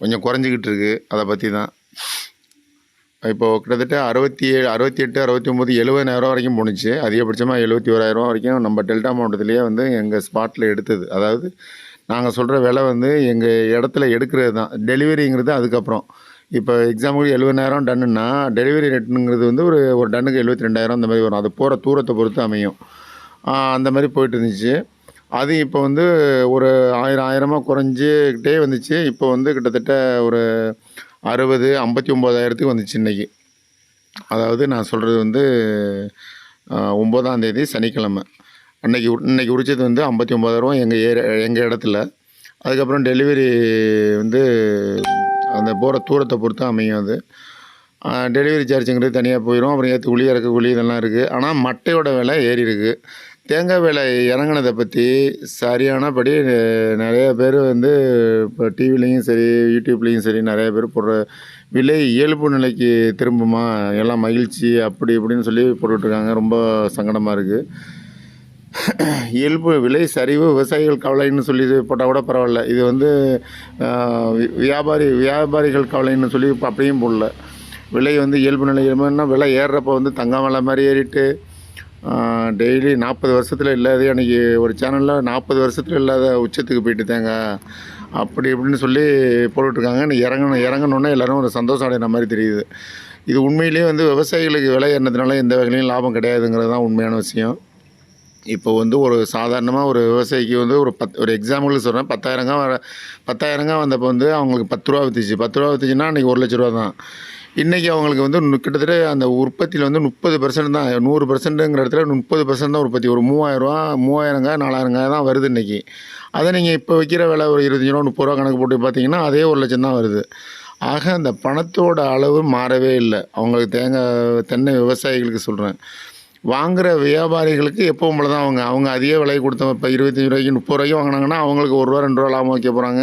கொஞ்சம் குறைஞ்சிக்கிட்டு இருக்குது அதை பற்றி தான் இப்போது கிட்டத்தட்ட அறுபத்தி ஏழு அறுபத்தி எட்டு அறுபத்தி ஒம்பது எழுபதாயிரம் வரைக்கும் போணுச்சு. அதிகபட்சமாக எழுபத்தி ஓராயிரம் வரைக்கும் நம்ம டெல்டா மாவட்டத்திலேயே வந்து எங்கள் ஸ்பாட்டில் எடுத்தது. அதாவது நாங்கள் சொல்கிற விலை வந்து எங்கள் இடத்துல எடுக்கிறது தான். டெலிவரிங்கிறது அதுக்கப்புறம். இப்போ எக்ஸாம்பிள் எழுபதாயிரம் டன்னுன்னா டெலிவரி ரேட்டுங்கிறது வந்து ஒரு ஒரு டன்னுக்கு எழுபத்தி ரெண்டாயிரம் அந்த மாதிரி வரும். அது போகிற தூரத்தை பொறுத்து அமையும். அந்த மாதிரி போயிட்டு இருந்துச்சு. அது இப்போ வந்து ஒரு ஆயிரம் ஆயிரமாக குறைஞ்சிக்கிட்டே வந்துச்சு. இப்போ வந்து கிட்டத்தட்ட ஒரு அறுபது ஐம்பத்தி ஒம்போதாயிரத்துக்கு வந்துச்சு இன்றைக்கி அதாவது நான் சொல்கிறது வந்து ஒம்போதாம் தேதி சனிக்கிழமை. அன்னைக்கு உ- இன்னைக்கு உரிச்சது வந்து ஐம்பத்தி ஒம்பதாயிரம் எங்கள் ஏரியா எங்கள் இடத்துல. அதுக்கப்புறம் டெலிவரி வந்து அந்த போகிற தூரத்தை பொறுத்து அமையும் அது. டெலிவரி சார்ஜுங்கிறது தனியாக போயிடும் அப்புறம் ஏற்று குழி இறக்க குழி இதெல்லாம் இருக்குது ஆனால் மட்டையோட விலை ஏறி இருக்குது தேங்காய் விலை இறங்குனதை பற்றி சரியானபடி நிறைய பேர் வந்து இப்போ டிவிலையும் சரி யூடியூப்லேயும் சரி நிறைய பேர் போடுற விலை இயல்பு நிலைக்கு திரும்புமா? எல்லாம் மகிழ்ச்சி அப்படி இப்படின்னு சொல்லி போட்டுட்ருக்காங்க. ரொம்ப சங்கடமாக இருக்குது இயல்பு விலை சரிவு விவசாயிகள் கவலைன்னு சொல்லி போட்டால் கூட பரவாயில்ல. இது வந்து வியாபாரி வியாபாரிகள் கவலைன்னு சொல்லி அப்படியும் போடல. விலை வந்து இயல்பு நிலை இயல்புன்னா விலை ஏறுறப்ப வந்து தங்கம் விலை மாதிரி ஏறிட்டு டெய்லி நாற்பது வருஷத்தில் இல்லாத அன்றைக்கி ஒரு சேனலில் நாற்பது வருஷத்தில் இல்லாத உச்சத்துக்கு போயிட்டு தேங்க அப்படி இப்படின்னு சொல்லி போட்டுட்ருக்காங்க. இன்னைக்கு இறங்கணும் இறங்கணுன்னா எல்லோரும் ஒரு சந்தோஷம் அடைகிற மாதிரி தெரியுது. இது உண்மையிலேயே வந்து விவசாயிகளுக்கு விலை ஏறினதுனால எந்த வகையிலையும் லாபம் கிடையாதுங்கிறது தான் உண்மையான விஷயம். இப்போ வந்து ஒரு சாதாரணமாக ஒரு விவசாயிக்கு வந்து ஒரு பத் ஒரு எக்ஸாம்பிளுக்கு சொல்கிறேன் பத்தாயிரங்க வர பத்தாயிரங்க வந்தப்போ வந்து அவங்களுக்கு பத்து ரூபா விற்றுச்சு பத்து ரூபா விற்றுச்சுன்னா அன்றைக்கி ஒரு லட்ச ரூபா தான். இன்றைக்கி அவங்களுக்கு வந்து கிட்டத்தட்ட அந்த உற்பத்தியில் வந்து முப்பது பர்சன்ட் தான் நூறு பர்சன்ட்டுங்கிற இடத்துல முப்பது பர்சன்ட் தான் உற்பத்தி. ஒரு மூவாயிரரூவா மூவாயிரங்க நாலாயிரங்க தான் வருது இன்றைக்கி அதை நீங்கள் இப்போ விற்கிற விலை ஒரு இருபத்தஞ்சி ரூபா முப்பது ரூபா கணக்கு போட்டு பார்த்தீங்கன்னா அதே ஒரு லட்சம் தான் வருது. ஆக அந்த பணத்தோட அளவு மாறவே இல்லை. அவங்களுக்கு தேங்காய் தென்னை விவசாயிகளுக்கு சொல்கிறேன் வாங்குகிற வியாபாரிகளுக்கு எப்பவும் போல தான் அவங்க. அவங்க அதிக விலை கொடுத்த இப்போ இருபத்தஞ்சி ரூபாய்க்கு முப்பது ரூபாய்க்கு வாங்கினாங்கன்னா அவங்களுக்கு ஒரு ரூபா ரெண்டு ரூபா லாபம் வைக்க போகிறாங்க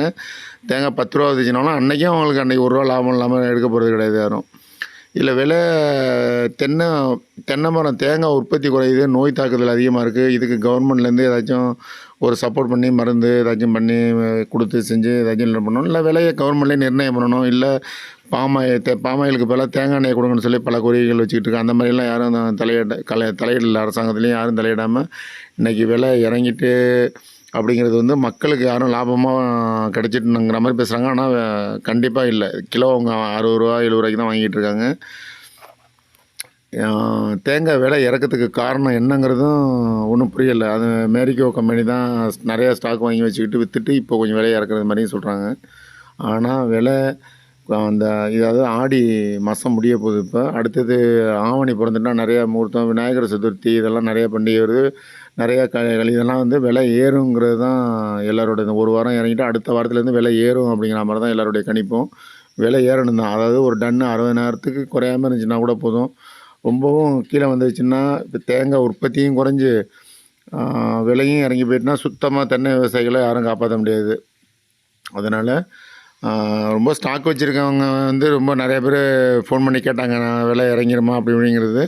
தேங்காய் பத்து ரூபா வச்சுனாலும் அன்றைக்கும் அவங்களுக்கு அன்றைக்கி ஒரு ரூபா லாபம் இல்லாமல் எடுக்க போகிறது கிடையாது யாரும். இல்லை விலை தென்னை தென்னை மரம் தேங்காய் உற்பத்தி குறையுது. நோய் தாக்குதல் அதிகமாக இருக்குது இதுக்கு கவர்மெண்ட்லேருந்து ஏதாச்சும் ஒரு சப்போர்ட் பண்ணி மருந்து ஏதாச்சும் பண்ணி கொடுத்து செஞ்சு ஏதாச்சும் பண்ணணும்? இல்லை விலையை கவர்மெண்ட்லேயே நிர்ணயம் பண்ணணும். இல்லை பாமாயில் தே பாமாயிலுக்கு பதிலாக தேங்காய் எண்ணெய் கொடுங்கன்னு சொல்லி பல கோரிக்கைகள் வச்சுக்கிட்டு இருக்கு அந்த மாதிரிலாம் யாரும் தலையிட கலை தலையிடல அரசாங்கத்துலேயும் யாரும் தலையிடாமல் இன்றைக்கி விலை இறங்கிட்டு அப்படிங்கிறது வந்து மக்களுக்கு யாரும் லாபமாக கிடைச்சிட்டுங்கிற மாதிரி பேசுகிறாங்க ஆனால் கண்டிப்பாக இல்லை. கிலோ அவங்க அறுபது ரூபா எழுபது ரூபாய்க்கு தான் வாங்கிட்டு இருக்காங்க. தேங்காய் விலை இறக்கத்துக்கு காரணம் என்னங்கிறதும் ஒன்றும் புரியலை. அது மேரிக்கோ கம்பெனி தான் நிறையா ஸ்டாக் வாங்கி வச்சுக்கிட்டு விற்றுட்டு இப்போ கொஞ்சம் விலை இறக்குறது மாதிரியும் சொல்கிறாங்க ஆனால் விலை அந்த இதாவது ஆடி மாதம் முடிய போகுது இப்போ. அடுத்தது ஆவணி பிறந்துட்டா நிறையா முகூர்த்தம் விநாயகர் சதுர்த்தி இதெல்லாம் நிறையா பண்டிகை வருது. நிறையா க இதெல்லாம் வந்து விலை ஏறுங்கிறது தான் எல்லாரோட இந்த ஒரு வாரம் இறங்கிட்டு அடுத்த வாரத்துலேருந்து விலை ஏறும் அப்படிங்கிற மாதிரி தான் எல்லாருடைய கணிப்பும். விலை ஏறணும் தான். அதாவது ஒரு டன்னு அறுபதாயிரத்துக்கு குறையாம இருந்துச்சுன்னா கூட போதும். ரொம்பவும் கீழே வந்துருச்சுன்னா இப்போ தேங்காய் உற்பத்தியும் குறைஞ்சி விலையும் இறங்கி போயிட்டுனா சுத்தமாக தென்னை விவசாயிகளை யாரும் காப்பாற்ற முடியாது. அதனால் ரொம்ப ஸ்டாக் வச்சுருக்கவங்க வந்து ரொம்ப நிறைய பேர் ஃபோன் பண்ணி கேட்டாங்க நான் விலை இறங்கிருமா அப்படி இப்படிங்கிறது.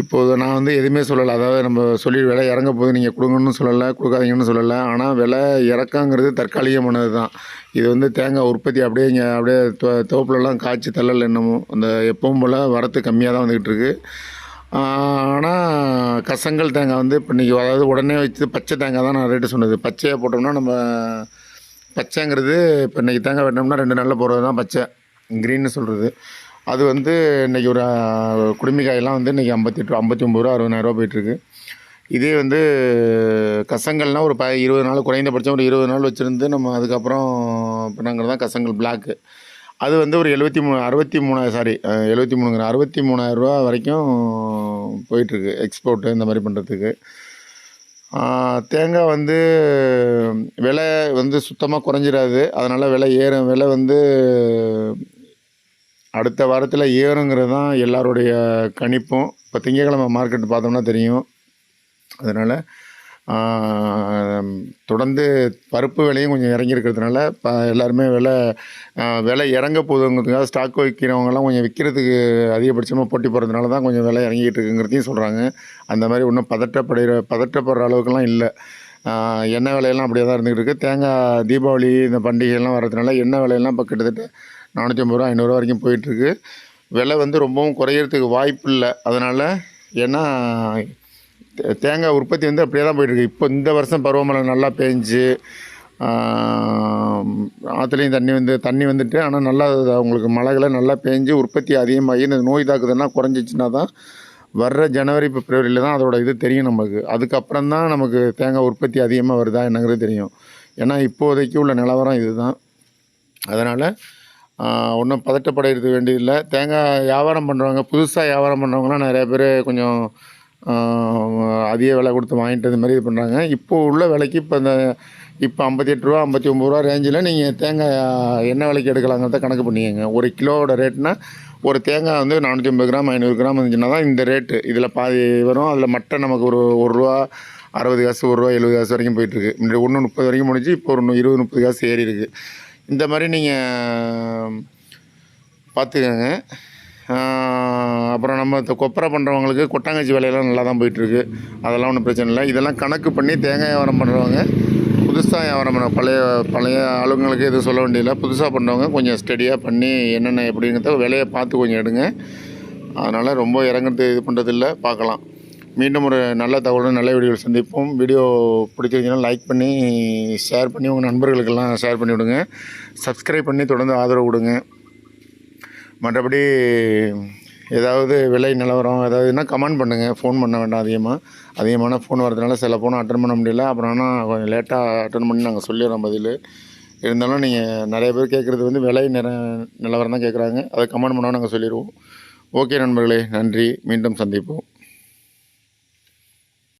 இப்போது நான் வந்து எதுவுமே சொல்லலை. அதாவது நம்ம சொல்லி விலை இறங்க போது நீங்கள் கொடுங்கன்னு சொல்லலை கொடுக்காதீங்கன்னு சொல்லலை. ஆனால் விலை இறக்கங்கிறது தற்காலிகமானது தான் இது வந்து தேங்காய் உற்பத்தி அப்படியே இங்கே அப்படியே தோ தோப்புலலாம் காய்ச்சி தள்ளல் என்னமோ. அந்த எப்பவும் போல் வரத்து கம்மியாக தான் வந்துக்கிட்டு இருக்குது ஆனால் கசங்கல் தேங்காய் வந்து இப்போ இன்றைக்கி அதாவது உடனே வச்சு பச்சை தேங்காய் தான் நான் ரேட்டு சொன்னது. பச்சையாக போட்டோம்னா நம்ம பச்சைங்கிறது இப்போ இன்றைக்கி தேங்காய் வெட்டினோம்னா ரெண்டு நாளில் போடுறது தான் பச்சை க்ரீன்னு சொல்கிறது அது வந்து இன்றைக்கி ஒரு குடுமிக்காயெல்லாம் வந்து இன்றைக்கி ஐம்பத்தெட்டு ஐம்பத்தி ஒம்பது ரூபா அறுபதாயிரரூவா போயிட்டுருக்கு. இதே வந்து கசங்கல்னால் ஒரு ப இருபது நாள் குறைந்தபட்சம் ஒரு இருபது நாள் வச்சுருந்து நம்ம அதுக்கப்புறம் பண்ணாங்கிறது தான் கசங்கல் பிளாக்கு அது வந்து ஒரு எழுபத்தி மூணு அறுபத்தி மூணாயிரம் சாரி எழுபத்தி மூணுங்கிற அறுபத்தி மூணாயிரரூவா வரைக்கும் போயிட்டுருக்கு எக்ஸ்போர்ட்டு இந்த மாதிரி பண்ணுறதுக்கு தேங்காய் வந்து விலை வந்து சுத்தமாக குறைஞ்சிடாது. அதனால் விலை ஏறும் விலை வந்து அடுத்த வாரத்தில் ஏறுங்கிறது தான் எல்லாருடைய கணிப்பும். இப்போ திங்கக்கிழமை மார்க்கெட் பார்த்தோம்னா தெரியும். அதனால் தொடர்ந்து பருப்பு விலையும் கொஞ்சம் இறங்கியிருக்கிறதுனால இப்போ எல்லாருமே விலை விலை இறங்க போகுதுங்கிறதுக்காக ஸ்டாக் வைக்கிறவங்கலாம் கொஞ்சம் விற்கிறதுக்கு அதிகபட்சமாக போட்டி போடுறதுனால தான் கொஞ்சம் விலை இறங்கிட்டு இருக்குங்கிறதையும் சொல்கிறாங்க அந்த மாதிரி ஒன்றும் பதட்டப்படுகிற பதட்டப்படுற அளவுக்குலாம் இல்லை. எண்ணெய் விலையெல்லாம் அப்படியே தான் இருந்துகிட்டு இருக்குது தேங்காய் தீபாவளி இந்த பண்டிகைலாம் வர்றதுனால எண்ணெய் விலையெல்லாம் இப்போ கிட்டத்தட்ட நானூற்றி ஐம்பது ரூபா ஐநூறுரூவா வரைக்கும் போயிட்டுருக்கு. விலை வந்து ரொம்பவும் குறையிறதுக்கு வாய்ப்பு இல்லை. அதனால் ஏன்னா தே- தேங்காய் உற்பத்தி வந்து அப்படியே தான் போயிட்டுருக்கு. இப்போ இந்த வருஷம் பருவமழை நல்லா பேஞ்சு ஆற்றுலையும் தண்ணி வந்து தண்ணி வந்துட்டு ஆனால் நல்லா அவங்களுக்கு மழைகளை நல்லா பேஞ்சு உற்பத்தி அதிகமாகி இந்த நோய் தாக்குதுன்னா குறைஞ்சிச்சின்னா தான் வர்ற ஜனவரி பிப்ரவரியில் தான் அதோட இது தெரியும் நமக்கு. அதுக்கப்புறம் தான் நமக்கு தேங்காய் உற்பத்தி அதிகமாக வருதா என்னங்கிறது தெரியும். ஏன்னா இப்போதைக்கு உள்ள நிலவரம் இதுதான். அதனால் ஒன்றும் பதட்டப்படையிறது வேண்டியதில்லை. தேங்காய் வியாபாரம் பண்ணுறவங்க புதுசாக வியாபாரம் பண்ணுறவங்களாம் நிறையா பேர் கொஞ்சம் அதிக விலை கொடுத்து வாங்கிட்டு இது மாதிரி இது பண்ணுறாங்க இப்போது உள்ள விலைக்கு இப்போ இந்த இப்போ ஐம்பத்தி எட்டு ரூபா ஐம்பத்தி ஒம்பது ரூபா ரேஞ்சில் நீங்கள் தேங்காய் என்ன விலைக்கு எடுக்கலாங்கிறத கணக்கு பண்ணிக்கோங்க. ஒரு கிலோவோட ரேட்னா ஒரு தேங்காய் வந்து நானூற்றி ஐம்பது கிராம் ஐநூறு கிராம் இருந்துச்சுன்னா தான் இந்த ரேட்டு இதில் பாதி வரும் அதில் மட்டை நமக்கு ஒரு ஒரு ரூபா அறுபது காசு ஒரு ரூபா எழுபது காசு வரைக்கும் போயிட்டுருக்கு முன்னாடி ஒன்று முப்பது வரைக்கும் முடிஞ்சு இப்போ ஒரு இருபது முப்பது காசு ஏறி இருக்கு. இந்த மாதிரி நீங்கள் பார்த்துக்கோங்க அப்புறம் நம்ம இந்த கொப்பரை பண்ணுறவங்களுக்கு கொட்டாங்கச்சி வேலையெல்லாம் நல்லா தான் போயிட்டுருக்கு. அதெல்லாம் ஒன்றும் பிரச்சனை இல்லை. இதெல்லாம் கணக்கு பண்ணி தேங்காய் வியாபாரம் பண்ணுறவங்க புதுசாக வியாபாரம் பண்ண பழைய பழைய ஆளுங்களுக்கு எதுவும் சொல்ல வேண்டியதில்லை. புதுசாக பண்ணுறவங்க கொஞ்சம் ஸ்டடியாக பண்ணி என்னென்ன எப்படிங்கிறத விலையை பார்த்து கொஞ்சம் எடுங்க. அதனால் ரொம்ப இறங்குறது இது பண்ணுறதில்ல பார்க்கலாம். மீண்டும் ஒரு நல்ல தகவலுடன் நல்ல வீடியோவில் சந்திப்போம். வீடியோ பிடிச்சிருந்தீங்கன்னா லைக் பண்ணி ஷேர் பண்ணி உங்கள் நண்பர்களுக்கெல்லாம் ஷேர் பண்ணி விடுங்க. சப்ஸ்கிரைப் பண்ணி தொடர்ந்து ஆதரவு கொடுங்க. மற்றபடி ஏதாவது விலை நிலவரம் ஏதாவதுன்னா கமெண்ட் பண்ணுங்கள் ஃபோன் பண்ண வேண்டாம் அதிகமாக அதிகமான ஃபோன் வரதுனால சில ஃபோனை அட்டன் பண்ண முடியல. அப்புறம் ஆனால் கொஞ்சம் லேட்டாக அட்டன் பண்ணி நாங்கள் சொல்லிடுறோம் பதில். இருந்தாலும் நீங்கள் நிறைய பேர் கேட்குறது வந்து விலை நிற நிலவரம் தான் கேட்குறாங்க. அதை கமெண்ட் பண்ணால் நாங்கள் சொல்லிடுவோம். ஓகே நண்பர்களே நன்றி. மீண்டும் சந்திப்போம்.